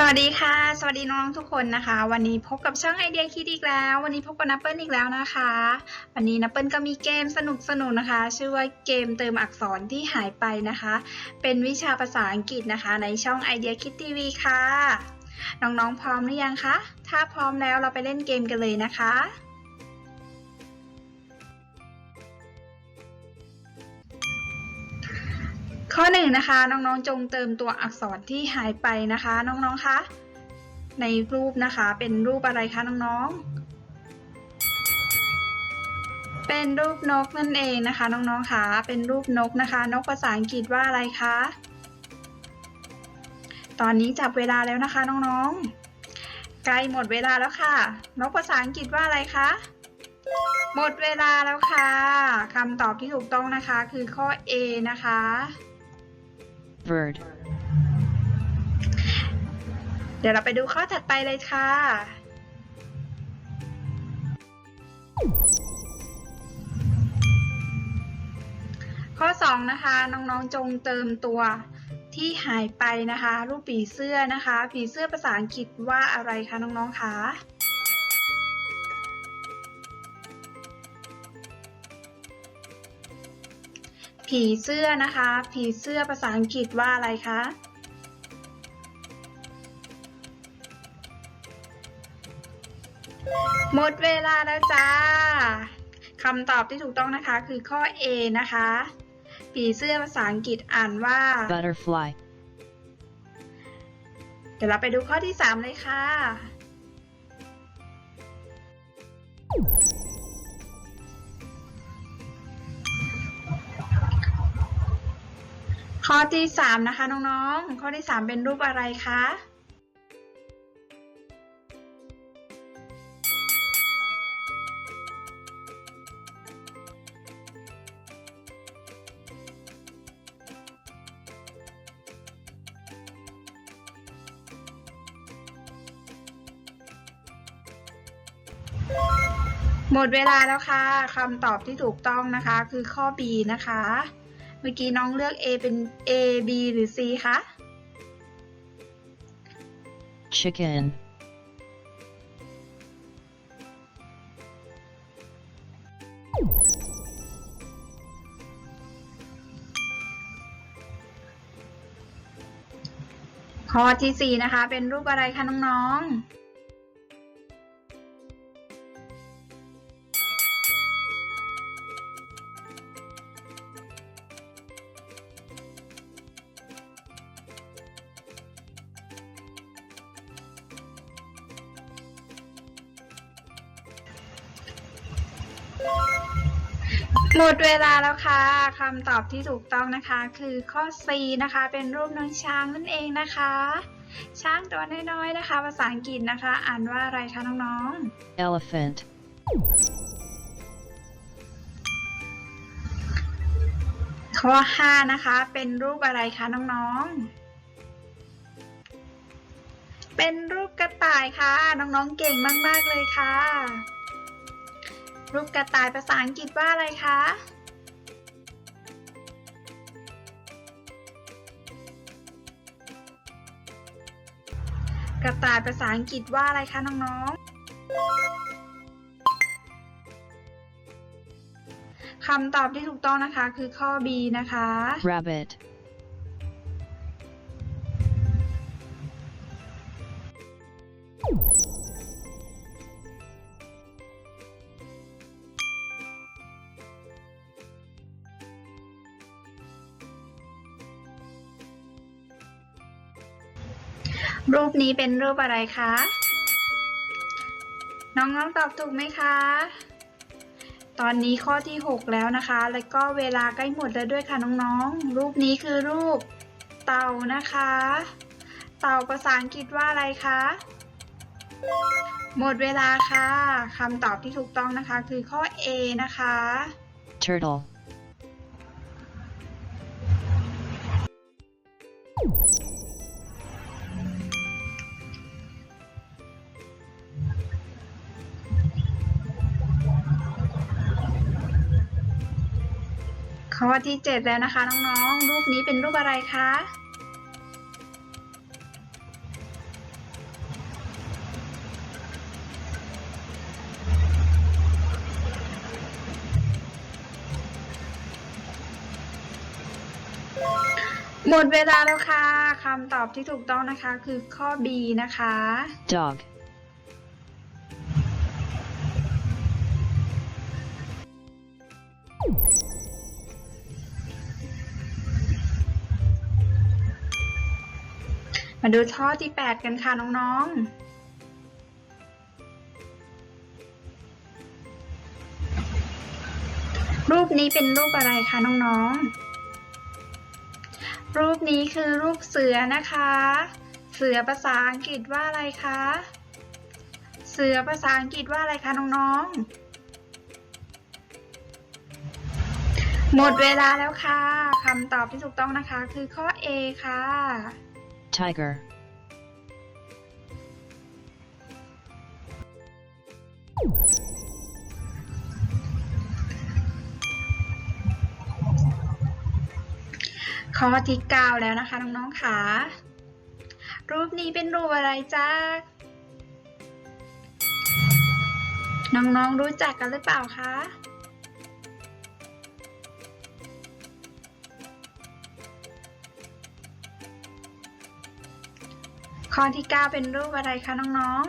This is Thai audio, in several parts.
สวัสดีค่ะ สวัสดีน้องทุกคนนะคะ วันนี้พบกับช่องไอเดียคิดอีกแล้ว วันนี้พบกับนัปเปิลอีกแล้วนะคะ วันนี้นัปเปิลก็มีเกมสนุกๆนะคะ ชื่อว่าเกมเติมอักษรที่หายไปนะคะ เป็นวิชาภาษาอังกฤษนะคะ ในช่องไอเดียคิดทีวีค่ะ น้องๆพร้อมหรือยังคะ ถ้าพร้อมแล้วเราไปเล่นเกมกันเลยนะคะ ข้อหนึ่งนะคะน้องๆจงเติมตัวอักษรที่หายไปนะคะน้องๆคะในรูปนะคะเป็นรูปอะไรคะน้องๆ เป็นรูปนกนั่นเองนะคะน้องๆคะเป็นรูปนกนะคะ นกภาษาอังกฤษว่าอะไรคะตอนนี้จับเวลาแล้วนะคะน้องๆใกล้หมดเวลาแล้วค่ะ นกภาษาอังกฤษว่าอะไรคะหมดเวลาแล้วค่ะคำตอบที่ถูกต้องนะคะคือข้อ A นะคะ bird, เดี๋ยวเราไปดูข้อถัดไปเลยค่ะ ข้อ 2 นะคะ น้องๆจงเติมตัวที่หายไปนะคะ รูปผีเสื้อนะคะ ผีเสื้อภาษาอังกฤษว่าอะไรคะน้องๆคะ ผีเสื้อนะคะ ผีเสื้อภาษาอังกฤษว่าอะไรคะ หมดเวลาแล้วจ้าคำตอบที่ถูกต้องนะคะคือข้อ A นะคะ ผีเสื้อภาษาอังกฤษอ่านว่า butterfly, เดี๋ยวเราไปดูข้อที่ 3 เลยค่ะ ข้อที่3นะคะน้องๆ ข้อที่3เป็นรูปอะไรคะ หมดเวลาแล้วค่ะคำตอบที่ถูกต้องนะคะคือข้อ B นะคะ เมื่อกี้น้องเลือก A เป็น A B หรือ C คะ chicken, ข้อที่ 4 นะคะ เป็นรูปอะไรคะน้องๆ หมดเวลาแล้วค่ะคำตอบที่ถูกต้องนะคะ คือข้อ C นะคะ เป็นรูปน้องช้างนั่นเองนะคะ ช้างตัวน้อยๆนะคะ ภาษาอังกฤษนะคะ อ่านว่าอะไรคะน้องๆ elephant, ข้อ 5 นะคะ เป็นรูปอะไรคะน้องๆ เป็นรูปกระต่ายค่ะ น้องๆ เก่งมากๆเลยค่ะ รูปกระต่ายภาษาอังกฤษว่าอะไรคะ กระต่ายภาษาอังกฤษว่าอะไรคะน้องๆคำตอบที่ถูกต้องนะคะคือข้อ B นะคะ rabbit, รูปนี้เป็นรูปอะไรคะ น้องๆตอบถูกไหมคะ ตอนนี้ข้อที่ 6 แล้วนะคะ แล้วก็เวลาใกล้หมดแล้วด้วยค่ะน้องๆ รูปนี้คือรูปเต่านะคะ เต่าภาษาอังกฤษว่าอะไรคะ หมดเวลาค่ะ คำตอบที่ถูกต้องนะคะคือข้อ A นะคะ turtle, ข้อที่ 7 แล้วนะคะน้องๆ รูปนี้เป็นรูปอะไรคะ หมดเวลาแล้วค่ะคำตอบที่ถูกต้องนะคะคือข้อ B นะคะ dog มาดูข้อที่ 8 กันค่ะน้องๆ รูปนี้เป็นรูปอะไรคะน้องๆ รูปนี้คือรูปเสือนะคะ เสือภาษาอังกฤษว่าอะไรคะ เสือภาษาอังกฤษว่าอะไรคะน้องๆ หมดเวลาแล้วค่ะคำตอบที่ถูกต้องนะคะคือข้อ A ค่ะ tiger, ข้อที่ 9 แล้วนะคะ น้องๆค่ะ รูปนี้เป็นรูปอะไรจ้าน้องๆรู้จักกันหรือเปล่าคะ ข้อที่ 9 เป็นรูปอะไรคะน้อง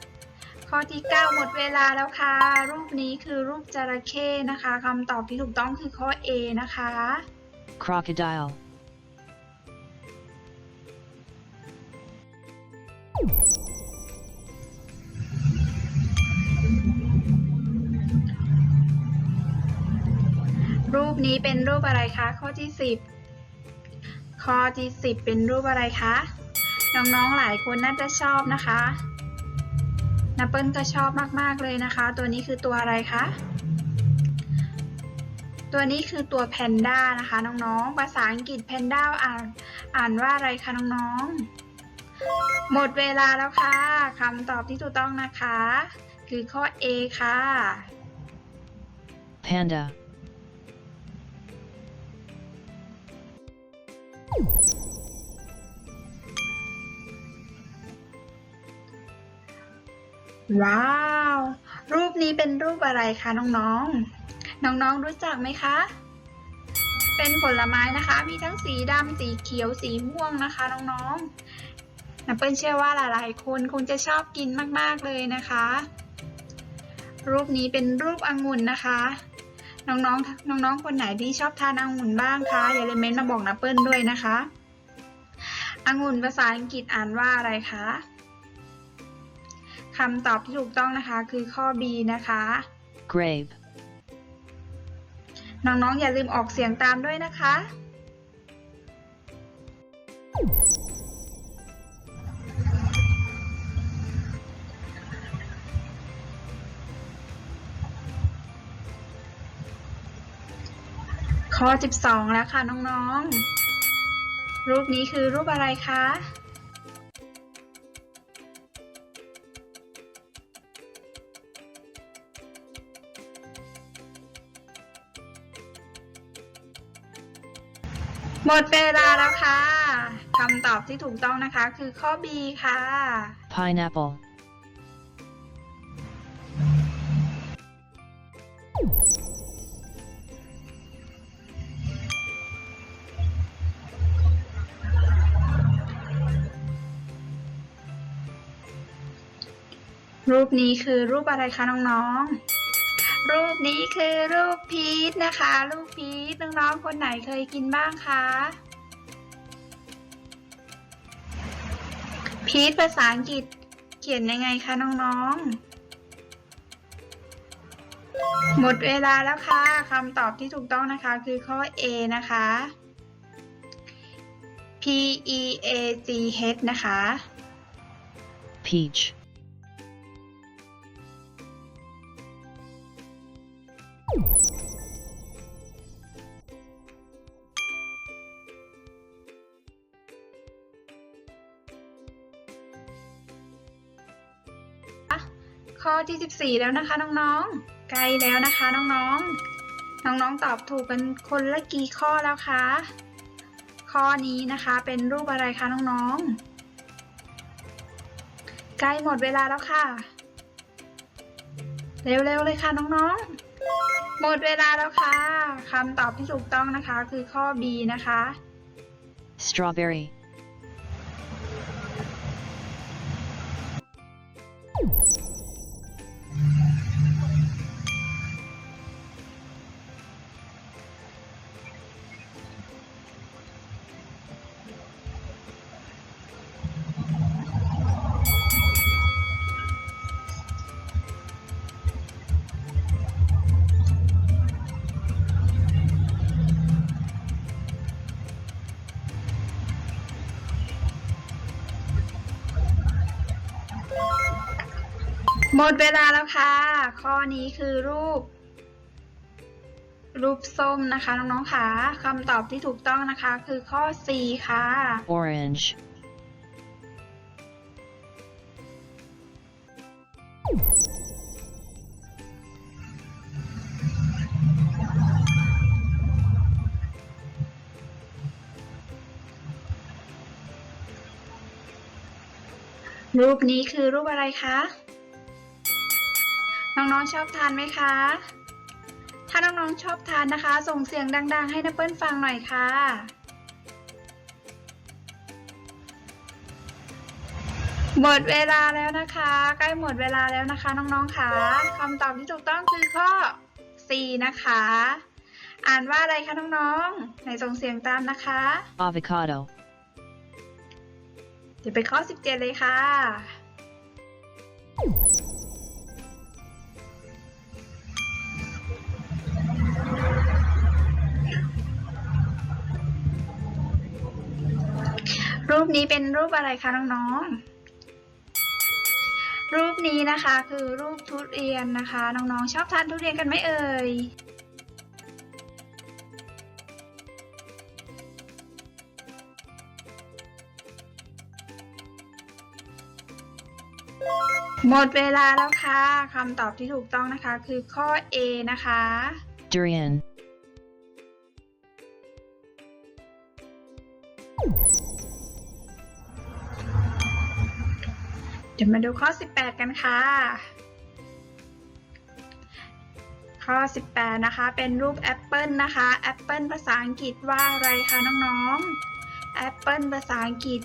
ๆ ข้อที่ 9 หมดเวลาแล้วค่ะ รูปนี้คือรูปจระเข้นะคะคำตอบที่ถูกต้องคือข้อ A นะคะ crocodile, รูปนี้เป็นรูปอะไรคะ ข้อที่ 10 ข้อที่ 10 เป็นรูปอะไรคะ น้องๆหลายคนน่าจะชอบนะคะนับเปิลก็ชอบมากๆเลยนะคะ ตัวนี้คือตัวอะไรคะตัวนี้คือตัวแพนด้านะคะน้องๆภาษาอังกฤษแพนด้าอ่านอ่านว่าอะไรคะน้องๆหมดเวลาแล้วค่ะคำตอบที่ถูกต้องนะคะ คือข้อ A ค่ะ panda, ว้าว รูปนี้เป็นรูปอะไรคะน้องๆ น้องๆรู้จักไหมคะ เป็นผลไม้นะคะ มีทั้งสีดำสีเขียวสีม่วงนะคะน้องๆนับเปิ้ลเชื่อว่าหลายๆคนคงจะชอบกินมากๆเลยนะคะ รูปนี้เป็นรูปองุ่นนะคะ น้องๆน้องๆคนไหนที่ชอบทานองุ่นบ้างคะอย่าลืมเม้นมาบอกนับเปิ้ลด้วยนะคะองุ่นภาษาอังกฤษอ่านว่าอะไรคะ คำตอบที่ถูกต้องนะคะคือข้อ B นะคะ grape, น้องๆ อย่าลืมออกเสียงตามด้วยนะคะ ข้อ 12 แล้วค่ะน้องๆ รูปนี้คือรูปอะไรคะ หมดเวลาแล้วค่ะคำตอบที่ถูกต้องนะคะ คือข้อ B ค่ะ pineapple, รูปนี้คือรูปอะไรคะน้องๆ รูปนี้คือรูปพีชนะคะ รูปพีช น้องๆ คนไหนเคยกินบ้างคะพีชภาษาอังกฤษเขียนยังไงคะน้องๆ หมดเวลาแล้วค่ะคำตอบที่ถูกต้องนะคะคือข้อ A นะคะ P E A G H นะคะ peach, ข้อที่ 14 แล้วนะคะน้องๆ ใกล้แล้วนะคะน้องๆ น้องๆตอบถูกกันคนละกี่ข้อแล้วคะ ข้อนี้นะคะเป็นรูปอะไรคะน้องๆ ใกล้หมดเวลาแล้วค่ะ เร็วๆเลยค่ะน้องๆ หมดเวลาแล้วค่ะคำตอบที่ถูกต้องนะคะคือข้อ B นะคะ Strawberry. หมดเวลาแล้วค่ะ ข้อนี้คือรูป รูปส้มนะคะ น้องๆค่ะคำตอบที่ถูกต้องนะคะ คือข้อ C ค่ะ Orange. รูปนี้คือรูปอะไรคะ น้องๆชอบทานไหมคะ ถ้าน้องๆชอบทานนะคะ ส่งเสียงดัง ๆ ให้นับเปิ้ลฟังหน่อยค่ะ หมดเวลาแล้วนะคะ ใกล้หมดเวลาแล้วนะคะน้องๆค่ะคำตอบที่ถูกต้องคือข้อ C นะคะ อ่านว่าอะไรคะน้องๆไหนส่งเสียงตามนะคะ Avocado. เดี๋ยวไปข้อ 17 เลยค่ะ รูปนี้เป็นรูปอะไรคะน้องๆ รูปนี้นะคะคือรูปทุเรียนนะคะ น้องๆ ชอบทานทุเรียนกันไหมเอ่ยหมดเวลาแล้วค่ะคำตอบที่ถูกต้องนะคะคือข้อ A นะคะ Durian. เดี๋ยวมาดูข้อ 18 กันค่ะ ข้อ 18 นะคะ เป็นรูปแอปเปิลนะคะแอปเปิลภาษาอังกฤษว่าอะไรคะน้องๆแอปเปิลภาษาอังกฤษ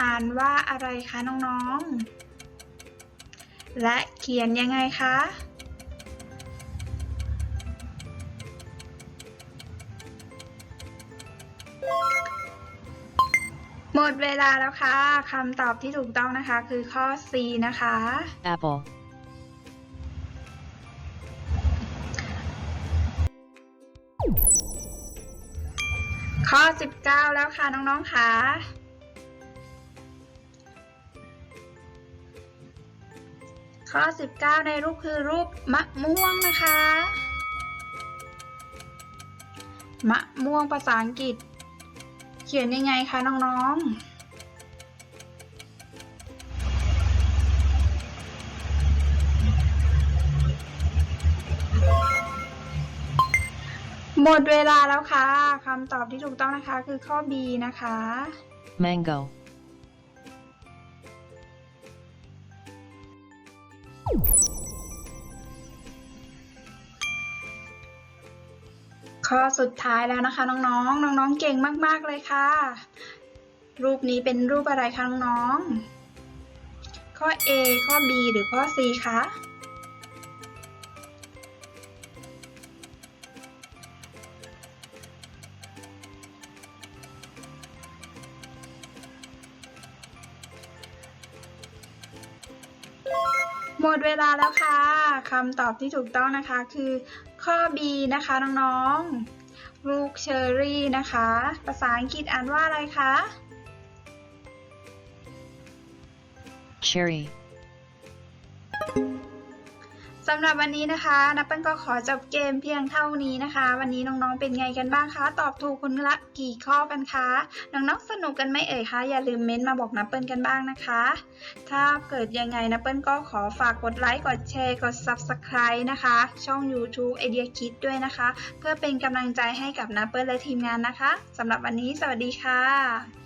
อ่านว่าอะไรคะน้องๆ และเขียนยังไงคะ หมดเวลาแล้วค่ะคำตอบที่ถูกต้องนะคะ คือข้อ C นะคะ Apple. ข้อ 19 แล้วค่ะน้องๆค่ะข้อ 19 ในรูปคือรูปมะม่วงนะคะ มะม่วงภาษาอังกฤษ เขียนยังไงคะน้องๆหมดเวลาแล้วค่ะ คำตอบที่ถูกต้องนะคะคือข้อ B นะคะ Mango. ข้อสุดท้ายแล้วนะคะ น้องๆ น้องๆ เก่งมากๆเลยค่ะ รูปนี้เป็นรูปอะไรคะน้องๆ ข้อ A ข้อ B หรือข้อ C คะหมดเวลาแล้วค่ะ คำตอบที่ถูกต้องนะคะคือ ข้อ B นะคะน้องๆ ลูกเชอร์รี่นะคะ ภาษาอังกฤษอ่านว่าอะไรคะ Cherry. สำหรับวันนี้นะคะนับเปิ้ลก็ขอจบเกมเพียงเท่านี้นะคะ วันนี้น้องๆเป็นไงกันบ้างคะ ตอบถูกคนละกี่ข้อกันคะน้องๆสนุกกันไหมเอ่ยคะอย่าลืมเม้นต์มาบอกนับเปิ้ลกันบ้างนะคะ ถ้าเกิดยังไงนับเปิ้ลก็ขอฝากกดไลค์กดแชร์กด Subscribe นะคะ ช่อง YouTube ไอเดียคิดด้วยนะคะ เพื่อเป็นกำลังใจให้กับนับเปิ้ลและทีมงานนะคะสำหรับวันนี้สวัสดีค่ะ